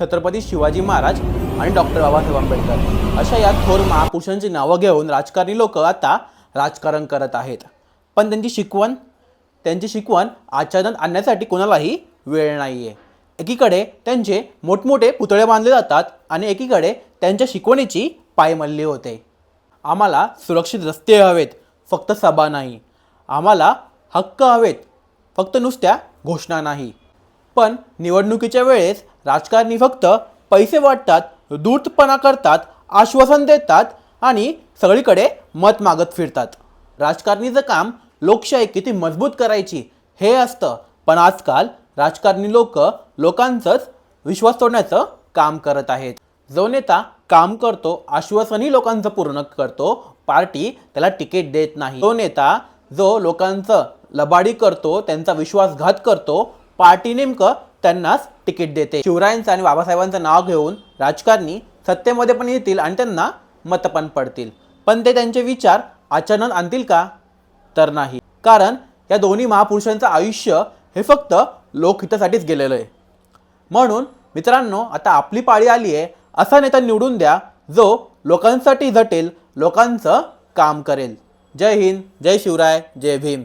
छत्रपती शिवाजी महाराज आणि डॉक्टर बाबासाहेब आंबेडकर. अशा या थोर महापुरुषांची नावं घेऊन राजकारणी लोक आता राजकारण करत आहेत. पण त्यांची शिकवण त्यांची शिकवण आचरणात आणण्यासाठी कोणालाही वेळ नाही आहे एकीकडे त्यांचे मोठमोठे पुतळे बांधले जातात आणि एकीकडे त्यांच्या शिकवणीची पायमल्ली होते. आम्हाला सुरक्षित रस्ते हवेत फक्त सभा नाही. आम्हाला हक्क हवेत फक्त नुसत्या घोषणा नाही. पण निवडणुकीच्या वेळेस राजकारणी फक्त पैसे वाटतात दूरपणा करतात आश्वासन देतात आणि सगळीकडे मत मागत फिरतात. राजकारणीचं काम लोकशाही किती मजबूत करायची हे असतं पण आजकाल राजकारणी लोक लोकांचंच विश्वास तोडण्याचं काम करत आहेत. जो नेता काम करतो आश्वासनही लोकांचं पूर्ण करतो पार्टी त्याला तिकीट देत नाही. तो नेता जो लोकांचं लबाडी करतो त्यांचा विश्वासघात करतो पार्टी नेमकं त्यांनाच तिकीट देते. शिवरायांचं आणि बाबासाहेबांचं नाव घेऊन राजकारणी सत्तेमध्ये पण येतील आणि त्यांना मत पण पडतील. पण ते त्यांचे विचार आचरणात आणतील का? तर नाही. कारण या दोन्ही महापुरुषांचं आयुष्य हे फक्त लोकहितासाठीच गेलेलं आहे. म्हणून मित्रांनो आता आपली पाळी आली आहे असा नेता निवडून द्या जो लोकांसाठी झटेल लोकांचं काम करेल. जय हिंद जय शिवराय जय भीम.